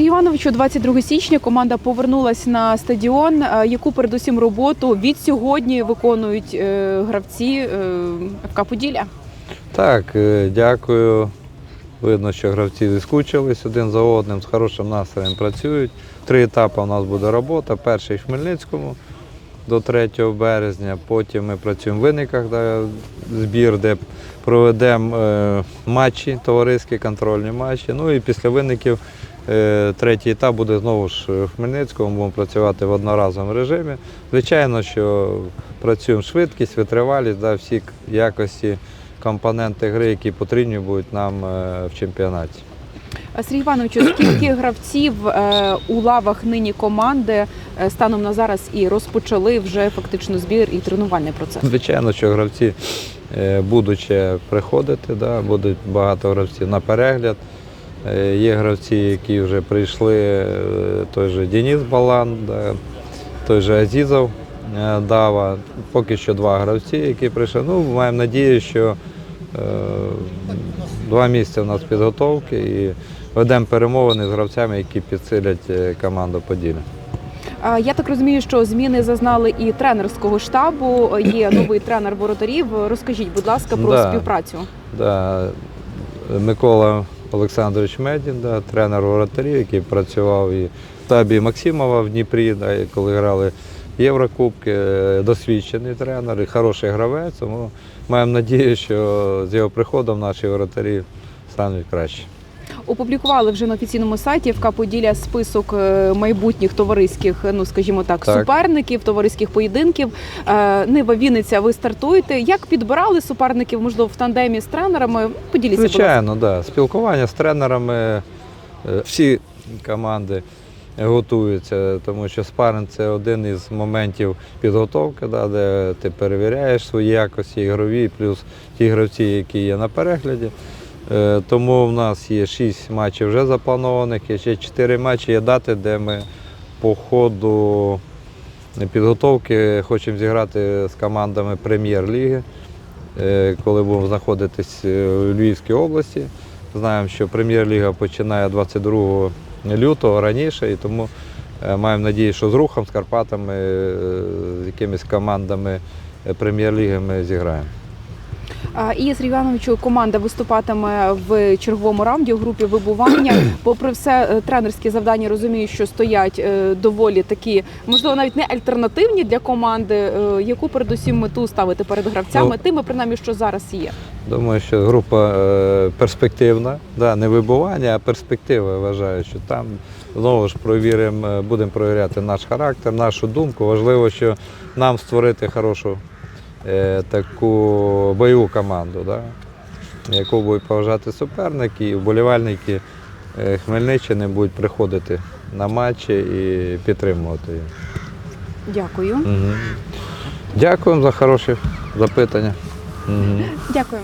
Сергій Івановичу, 22 січня команда повернулась на стадіон. Е, Яку передусім роботу від сьогодні виконують е, гравці е, ФК Поділля? Так, е, дякую. Видно, що гравці зіскучились один за одним, з хорошим настроєм працюють. Три етапи у нас буде робота. Перший в Хмельницькому до 3 березня. Потім ми працюємо в виниках, де збір, де проведемо е, матчі, товариські контрольні матчі. Ну і після виників е, третій етап буде знову ж в Хмельницькому. Будемо працювати в одноразовому режимі. Звичайно, що працюємо швидкість, витривалість, да, всі якості компоненти гри, які потрібні будуть нам е, в чемпіонаті. Е, Сергій Івановичу, скільки гравців е, у лавах нині команди е, станом на зараз і розпочали вже фактично збір і тренувальний процес? Звичайно, що гравці е, будуть ще приходити, да, будуть багато гравців на перегляд. Е, Є гравці, які вже прийшли, е, той же Деніс Балан, той же Азізов е, Дава. Поки що два гравці, які прийшли. Ну, маємо надію, що два місяці у нас підготовки і ведемо перемовини з гравцями, які підсилять команду Поділля. Я так розумію, що зміни зазнали і тренерського штабу. Є новий тренер воротарів. Розкажіть, будь ласка, про Да. співпрацю. Да, Микола Олександрович Медін, да, тренер воротарів, який працював і в штабі Максимова в Дніпрі, да, і коли грали Єврокубки, е, досвідчений тренер і хороший гравець. Тому маємо надію, що з його приходом наші воротарі стануть краще. Опублікували вже на офіційному сайті ФК Поділля список е, майбутніх товариських, ну скажімо так, Так. суперників, товариських поєдинків. Е, Нива Вінниця, ви стартуєте. Як підбирали суперників, можливо, в тандемі з тренерами? Поділіться. Звичайно, да. спілкування з тренерами, е, всі команди готуються, тому що спаринг це один із моментів підготовки, да, де ти перевіряєш свої якості ігрові, плюс ті гравці, які є на перегляді. Е, Тому в нас є 6 матчів вже запланованих, і ще 4 матчі є дати, де ми по ходу підготовки хочемо зіграти з командами прем'єр-ліги е, коли будемо знаходитись е, у Львівській області. Знаємо, що прем'єр-ліга починає 22 лютого раніше, і тому маємо надію, що з рухом, з Карпатами, з якимись командами прем'єр-ліги ми зіграємо. А, І Сергій команда виступатиме в черговому раунді у групі вибування. Попри все, е, тренерські завдання розумію, що стоять е, доволі такі, можливо, навіть не альтернативні для команди. Е, Яку передусім мету ставити перед гравцями, Ну, тими, принаймні, що зараз є. Думаю, що група перспективна, да, не вибування, а перспектива. Вважаю, що там знову ж провіримо, будемо провіряти наш характер, нашу думку. Важливо, що нам створити хорошу таку бойову команду, да, яку будуть поважати суперники, і вболівальники е, Хмельниччини будуть приходити на матчі і підтримувати її. Дякую. Угу. Дякуємо за хороші запитання. Угу. Дякую.